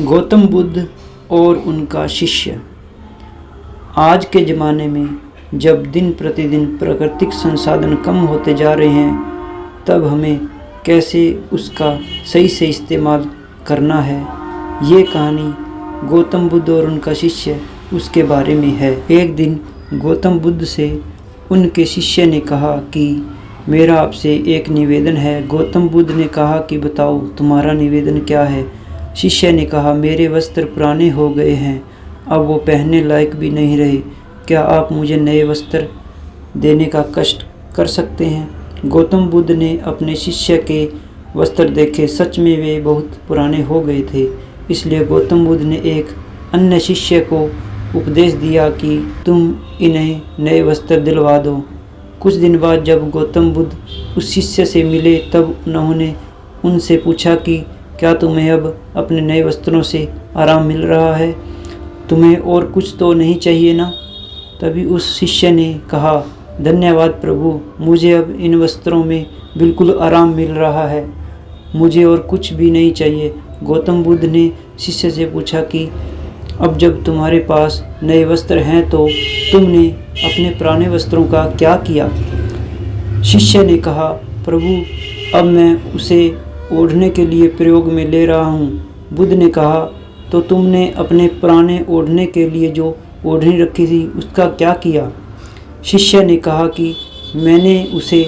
गौतम बुद्ध और उनका शिष्य। आज के ज़माने में जब दिन प्रतिदिन प्राकृतिक संसाधन कम होते जा रहे हैं, तब हमें कैसे उसका सही से इस्तेमाल करना है? ये कहानी गौतम बुद्ध और उनका शिष्य उसके बारे में है। एक दिन गौतम बुद्ध से उनके शिष्य ने कहा कि, मेरा आपसे एक निवेदन है। गौतम बुद्ध ने कहा कि, बताओ, तुम्हारा निवेदन क्या है? शिष्य ने कहा, मेरे वस्त्र पुराने हो गए हैं, अब वो पहनने लायक भी नहीं रहे। क्या आप मुझे नए वस्त्र देने का कष्ट कर सकते हैं? गौतम बुद्ध ने अपने शिष्य के वस्त्र देखे। सच में वे बहुत पुराने हो गए थे। इसलिए गौतम बुद्ध ने एक अन्य शिष्य को उपदेश दिया कि, तुम इन्हें नए वस्त्र दिलवा दो। कुछ दिन बाद जब गौतम बुद्ध उस शिष्य से मिले, तब उन्होंने उनसे पूछा कि क्या तुम्हें अब अपने नए वस्त्रों से आराम मिल रहा है? तुम्हें और कुछ तो नहीं चाहिए ना? तभी उस शिष्य ने कहा, धन्यवाद प्रभु, मुझे अब इन वस्त्रों में बिल्कुल आराम मिल रहा है। मुझे और कुछ भी नहीं चाहिए। गौतम बुद्ध ने शिष्य से पूछा कि, अब जब तुम्हारे पास नए वस्त्र हैं तो तुमने अपने पुराने वस्त्रों का क्या किया? शिष्य ने कहा, प्रभु, अब मैं उसे ओढ़ने के लिए प्रयोग में ले रहा हूँ। बुद्ध ने कहा तो तुमने अपने पुराने ओढ़ने के लिए जो ओढ़नी रखी थी, उसका क्या किया? शिष्य ने कहा कि, मैंने उसे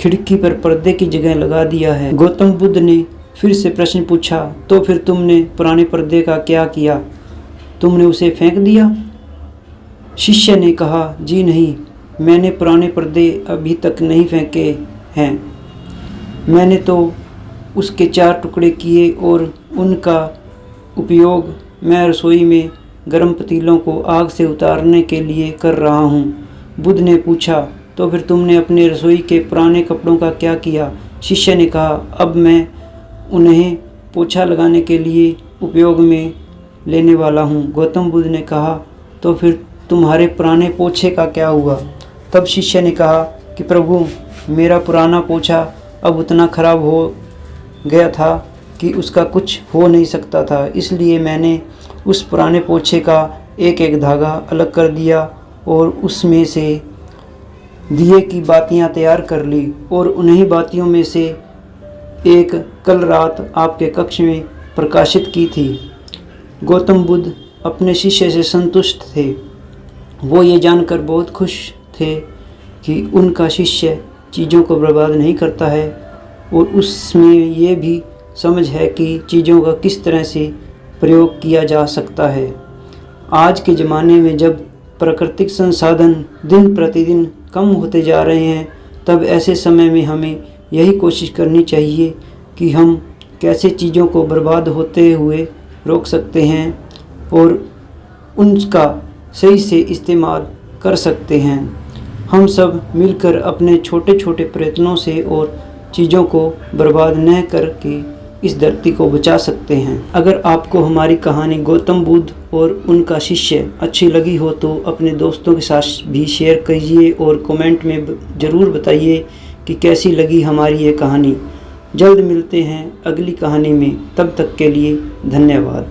खिड़की पर पर्दे की जगह लगा दिया है। गौतम बुद्ध ने फिर से प्रश्न पूछा तो फिर तुमने पुराने पर्दे का क्या किया? तुमने उसे फेंक दिया? शिष्य ने कहा, जी नहीं, मैंने पुराने पर्दे अभी तक नहीं फेंके हैं। मैंने तो उसके चार टुकड़े किए और उनका उपयोग मैं रसोई में गर्म पतीलों को आग से उतारने के लिए कर रहा हूँ। बुद्ध ने पूछा तो फिर तुमने अपने रसोई के पुराने कपड़ों का क्या किया? शिष्य ने कहा, अब मैं उन्हें पोछा लगाने के लिए उपयोग में लेने वाला हूँ। गौतम बुद्ध ने कहा तो फिर तुम्हारे पुराने पोछे का क्या हुआ? तब शिष्य ने कहा कि, प्रभु, मेरा पुराना पोछा अब उतना खराब हो गया था कि उसका कुछ हो नहीं सकता था। इसलिए मैंने उस पुराने पोछे का एक एक धागा अलग कर दिया और उसमें से दिए की बातियाँ तैयार कर ली और उन्हीं बातियों में से एक कल रात आपके कक्ष में प्रकाशित की थी। गौतम बुद्ध अपने शिष्य से संतुष्ट थे। वो ये जानकर बहुत खुश थे कि उनका शिष्य चीज़ों को बर्बाद नहीं करता है। और उसमें ये भी समझ है कि चीज़ों का किस तरह से प्रयोग किया जा सकता है। आज के ज़माने में जब प्राकृतिक संसाधन दिन प्रतिदिन कम होते जा रहे हैं, तब ऐसे समय में हमें यही कोशिश करनी चाहिए कि हम कैसे चीज़ों को बर्बाद होते हुए रोक सकते हैं और उनका सही से इस्तेमाल कर सकते हैं। हम सब मिलकर अपने छोटे छोटे प्रयत्नों से और चीज़ों को बर्बाद न करके इस धरती को बचा सकते हैं। अगर आपको हमारी कहानी गौतम बुद्ध और उनका शिष्य अच्छी लगी हो तो अपने दोस्तों के साथ भी शेयर कीजिए और कमेंट में ज़रूर बताइए कि कैसी लगी हमारी ये कहानी। जल्द मिलते हैं अगली कहानी में। तब तक के लिए धन्यवाद।